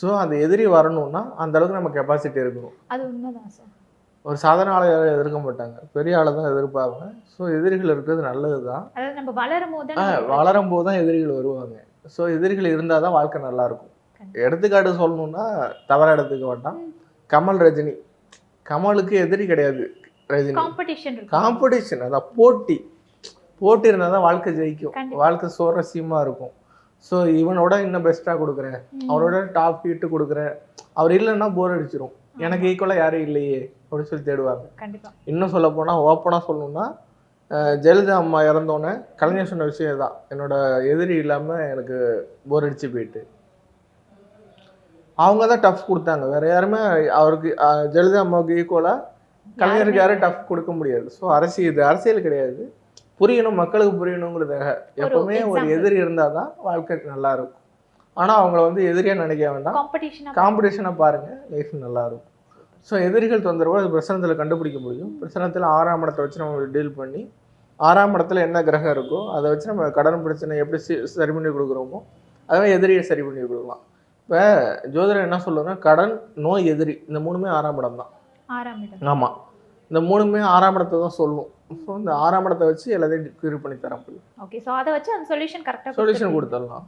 So அந்த எதிரி வரணும்னா அந்த அளவுக்கு நம்ம கெப்பாசிட்டி இருக்கணும். அது உண்மைதான் சார் ஒரு சாதாரண ஆளை யாரும் எதிர்க்க மாட்டாங்க. பெரிய ஆளை தான் எதிர்ப்பாங்க. ஸோ எதிரிகள் இருக்கிறது நல்லது தான் அதாவது நம்ம வளரும் போது ஆ வளரும் போது தான் எதிரிகள் வருவாங்க. ஸோ எதிரிகள் இருந்தால் தான் வாழ்க்கை நல்லா இருக்கும் எடுத்துக்காட்டு சொல்லணும்னா தவறாக எடுத்துக்க வேண்டாம். கமல் ரஜினி. கமலுக்கு எதிரி கிடையாது ரஜினி. காம்படிஷன் காம்படிஷன் அதான் போட்டி. போட்டி இருந்தால் தான் வாழ்க்கை ஜெயிக்கும். வாழ்க்கை சுவாரஸ்யமாக இருக்கும். ஸோ இவனோட இன்னும் பெஸ்ட்டாக கொடுக்குறேன் அவரோட டாப் ஹீட்டு கொடுக்குறேன் அவர் இல்லைன்னா போர் அடிச்சிரும். எனக்கு ஈக்குவலாக யாரும் இல்லையே அப்படின்னு சொல்லி தேடுவாங்க. இன்னும் சொல்ல போனால் ஓப்பனாக சொல்லணும்னா ஜெயலலிதா அம்மா இறந்தோன்னே கலைஞர் சொன்ன விஷயம் தான் என்னோட எதிரி இல்லாமல் எனக்கு போர் அடிச்சு போயிட்டு. அவங்க தான் டஃப் கொடுத்தாங்க. வேற யாருமே அவருக்கு ஜெயலலிதா அம்மாவுக்கு ஈக்குவலாக கலைஞருக்கு யாரும் டஃப் கொடுக்க முடியாது. ஸோ அரசியல் இது அரசியல் கிடையாது. புரியணும் மக்களுக்கு புரியணுங்கிறதுக்காக. எப்பவுமே ஒரு. எதிரி இருந்தால் தான் வாழ்க்கை நல்லா இருக்கும் ஆனால் அவங்கள வந்து எதிரியாக நினைக்க வேண்டாம். காம்படிஷனா காம்படிஷனை பாருங்க லைஃப் நல்லா இருக்கும் ஸோ எதிரிகள் தொந்தரவு அது பிரசனத்தில் கண்டுபிடிக்க முடியும். பிரசனத்தில் ஆறாம் இடத்தை வச்சு நம்ம டீல் பண்ணி ஆறாம் இடத்துல என்ன கிரகம் இருக்கோ அதை வச்சு நம்ம கடன் பிரச்சனை எப்படி சரி பண்ணி கொடுக்குறோமோ அதே எதிரியை சரி பண்ணி கொடுக்கலாம். இப்போ ஜோதிடர் என்ன சொல்லுவாங்க கடன் நோய் எதிரி இந்த மூணுமே ஆறாம் இடம் தான். ஆமாம் இந்த மூணுமே ஆறாம் இடத்தை தான் சொல்லும். ஸோ இந்த ஆறாம் இடத்தை வச்சு எல்லாத்தையும் கிளியர் பண்ணி தர முடியும் ஓகே சோ அத வச்சு அந்த சொல்யூஷன் கரெக்டா சொல்யூஷன் கொடுத்துடலாம்.